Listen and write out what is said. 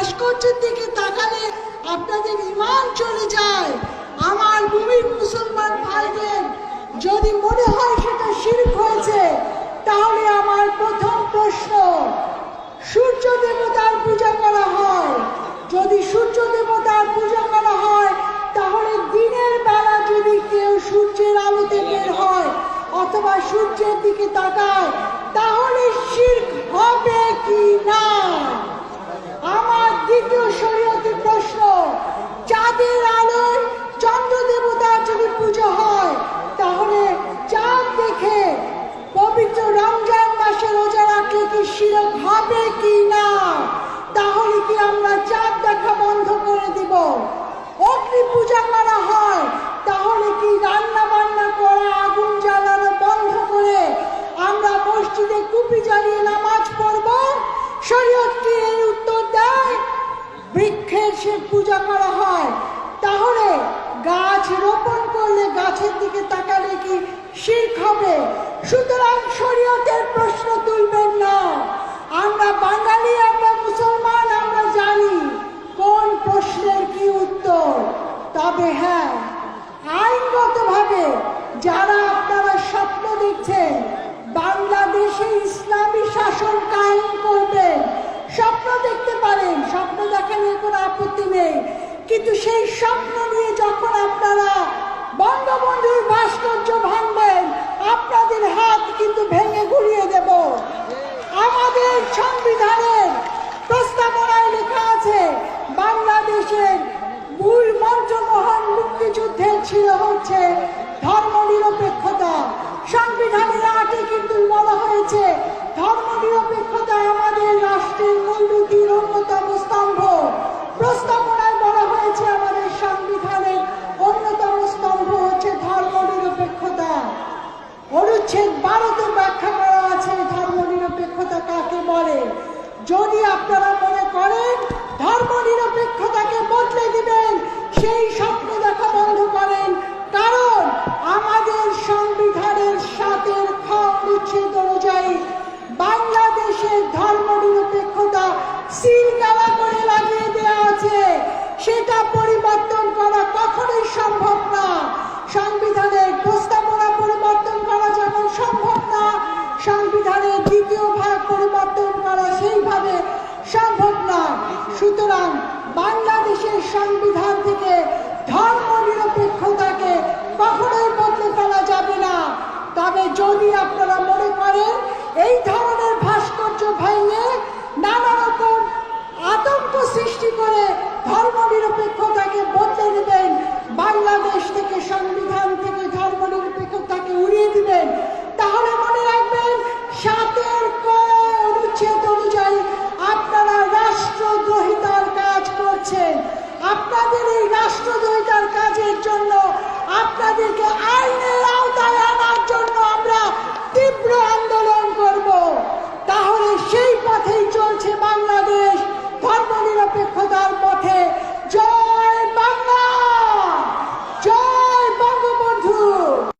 ভাস্কর্যের দিকে তাকালে আপনাদের ইমান চলে যায়। আমার ভূমির মুসলমান ভাইদের যদি মনে হয় সেটা শিরক হয়েছে, তাহলে আমার প্রথম প্রশ্ন, সূর্য দেবতার পূজা করা হয়। যদি সূর্য দেবতার পূজা করা হয়, তাহলে দিনের বেলা যদি কেউ সূর্যের আলোতে বের হয় অথবা সূর্যের দিকে তাকায়, তাহলে শির্ক হবে কি না আমার দ্বিতীয় শরীয়তের প্রশ্ন চাঁদের আলোয় চন্দ্র দেবতার যদি পুজো হয় তাহলে চাঁদ দেখে পবিত্র রমজান মাসে রোজা রাখলে কি শিরক হবে কি না তাহলে কি আমরা চাঁদ দেখা বন্ধ করে দিব অগ্নি পূজা করা হয় তাহলে কি রান্না বান্না করা আগুন জ্বালানো বন্ধ করে আমরা মসজিদে কুপি জ্বালিয়ে নামাজ পড়ব শরীয়ত কি এই উত্তর দেয় বৃক্ষের সে পূজা করা হয়। তাহলে গাছ রোপণ করলে গাছের দিকে তাকালে কি শির্ক হবে? সুতরাং শরীয়তের প্রশ্ন তুলবেন না। আমরা বাঙালি, আমরা মুসলমান, আমরা জানি কোন প্রশ্নের কি উত্তর। তবে হ্যাঁ আইনগতভাবে যারা আপনারা স্বপ্ন দেখছেন, বাংলাদেশে কিন্তু সেই স্বপ্ন নিয়ে যখন আপনারা বঙ্গবন্ধুর ভাস্কর্য ভাঙবেন, আপনাদের হাত কিন্তু ভেঙে ঘুরিয়ে দেব। আমাদের সংবিধানের প্রস্তাবনায় লেখা আছে, বাংলাদেশের মূল মন্ত্র মহান মুক্তিযুদ্ধের ছিল হচ্ছে ধর্ম নিরপেক্ষতা সংবিধানের আটে কিন্তু বলা হয়েছে ধর্ম নিরপেক্ষতা আমাদের রাষ্ট্রের মূলনীতির অন্যতম স্তম্ভ প্রস্তাবনায় বলা হয়েছে আমাদের সংবিধানের অন্যতম স্তম্ভ হচ্ছে ধর্ম নিরপেক্ষতা বারোতে ব্যাখ্যা করা আছে ধর্ম নিরপেক্ষতা কাকে বলে? যদি আপনারা মনে করেন ধর্ম নিরপেক্ষতাকে বদলে দিবেন, সেই স্বপ্ন দেখা বন্ধ করেন। কারণ আমাদের সংবিধানের সাতের খ অনুচ্ছেদ অনুযায়ী বাংলাদেশের ধর্ম নিরপেক্ষতা সিল কালা করে লাগিয়ে দেওয়া আছে। সেটা পরিবর্তন করা কখনোই সম্ভব না। সংবিধান থেকে ধর্ম নিরপেক্ষতাকে কখনোই বদলে ফেলা যাবে না। তবে যদি আপনারা আপনাদের এই রাষ্ট্রদ্রোহিতার কাজের জন্য আপনাদেরকে আইনের